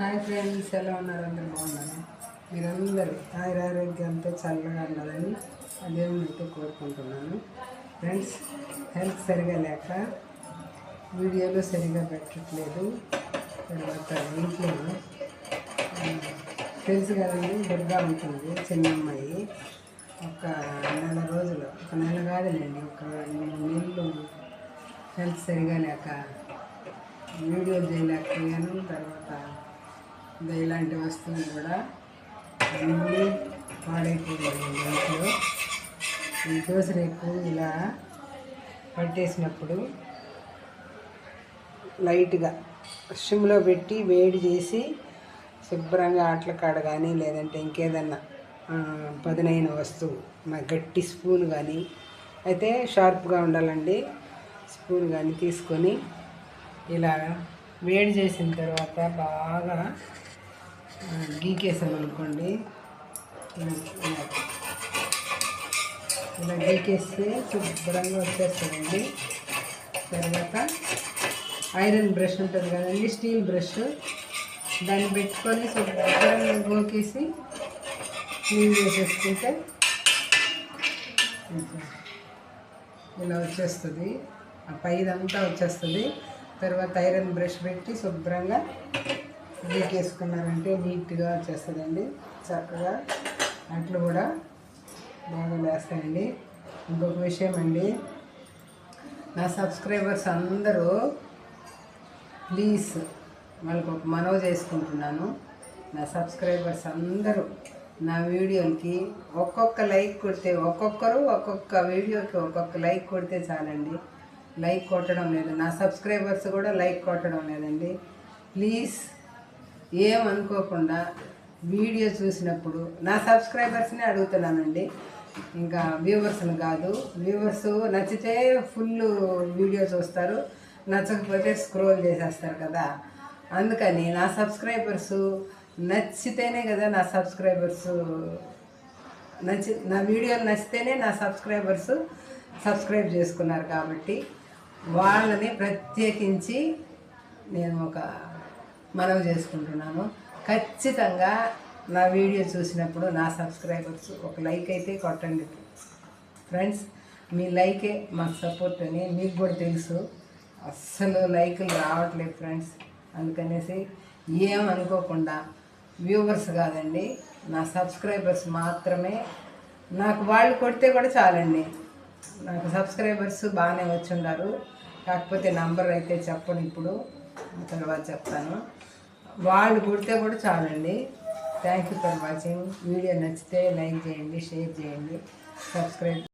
Hi friends ఎలా ఉన్నారు? అందరు బాగున్నారు? మీరందరూ ఆయురారోగ్యంతో చల్లగా ఉండాలని అదేమైతే కోరుకుంటున్నాను. ఫ్రెండ్స్ హెల్త్ సరిగా లేక వీడియోలు సరిగా పెట్టట్లేదు. తర్వాత ఇంట్లో తెలుసు కదండి దుర్గా ఉంటుంది చిన్న అమ్మాయి ఒక నెల రోజులు ఒక నెల కాదులేండి ఒక నెలలు హెల్త్ సరిగా లేక వీడియో చేయలేకపోయాను. తర్వాత ఇలాంటి వస్తువులు కూడా అన్నీ పాడైపోయాయి ఇంట్లో. ఈ దోసరేపు ఇలా పట్టేసినప్పుడు లైట్గా సిమ్లో పెట్టి వేడి చేసి శుభ్రంగా ఆటల కాడ కానీ లేదంటే ఇంకేదన్నా పదునైన వస్తువు మా గట్టి స్పూన్ కానీ అయితే షార్ప్గా ఉండాలండి. స్పూన్ కానీ తీసుకొని ఇలా వేడి చేసిన తర్వాత బాగా గీకేసామనుకోండి గీకేసాం అనుకోండి. ఇలా గీకేస్తే శుభ్రంగా వచ్చేస్తుందండి తర్వాత ఐరన్ బ్రష్ ఉంటుంది కదండి స్టీల్ బ్రష్. దాన్ని పెట్టుకొని శుభ్రంగా గోకేసి క్లీన్ చేసేసుకుంటే ఇలా వచ్చేస్తుంది. ఆ పైదంతా వచ్చేస్తుంది. తర్వాత ఐరన్ బ్రష్ పెట్టి శుభ్రంగా గీకేసుకున్నారంటే నీట్గా చేస్తుందండి చక్కగా అంట్లు కూడా బాగా వేస్తాయండి ఇంకొక విషయం అండి నా సబ్స్క్రైబర్స్ అందరూ ప్లీజ్ వాళ్ళకి ఒక మనవి చేసుకుంటున్నాను. నా సబ్స్క్రైబర్స్ అందరూ నా వీడియోకి ఒక్కొక్క లైక్ కొడితే ఒక్కొక్కరు ఒక్కొక్క వీడియోకి ఒక్కొక్క లైక్ కొడితే చాలండి. లైక్ కొట్టడం లేదు నా సబ్స్క్రైబర్స్ కూడా లైక్ కొట్టడం లేదండి. ప్లీజ్ ఏమనుకోకుండా వీడియో చూసినప్పుడు నా సబ్స్క్రైబర్స్ని అడుగుతున్నానండి. ఇంకా వ్యూవర్స్ని కాదు వ్యూవర్స్ నచ్చితే ఫుల్ వీడియో చూస్తారు నచ్చకపోతే స్క్రోల్ చేసేస్తారు కదా. అందుకని నా సబ్స్క్రైబర్స్ నచ్చితేనే కదా నా సబ్స్క్రైబర్స్ నచ్చి నా వీడియోలు నచ్చితేనే నా సబ్స్క్రైబర్స్ సబ్స్క్రైబ్ చేసుకున్నారు కాబట్టి వాళ్ళని ప్రత్యేకించి నేను ఒక మనవి చేసుకుంటున్నాను. ఖచ్చితంగా నా వీడియో చూసినప్పుడు నా సబ్స్క్రైబర్స్ ఒక లైక్ అయితే కొట్టండి. ఫ్రెండ్స్ మీ లైకే మాకు సపోర్ట్ అని మీకు కూడా తెలుసు. అస్సలు లైకులు రావట్లేదు ఫ్రెండ్స్. అందుకనేసి ఏమనుకోకుండా వ్యూవర్స్ కాదండి నా సబ్స్క్రైబర్స్ మాత్రమే. నాకు వాళ్ళు కొడితే కూడా చాలండి. నాకు సబ్స్క్రైబర్స్ బాగానే వచ్చి ఉన్నారు కాకపోతే నంబర్ అయితే చెప్పను ఇప్పుడు. తర్వాత చెప్తాను. వాళ్ళు కుడితే కూడా చాలండి. Thank you for watching video నచ్చితే లైక్ చేయండి షేర్ చేయండి. సబ్స్క్రైబ్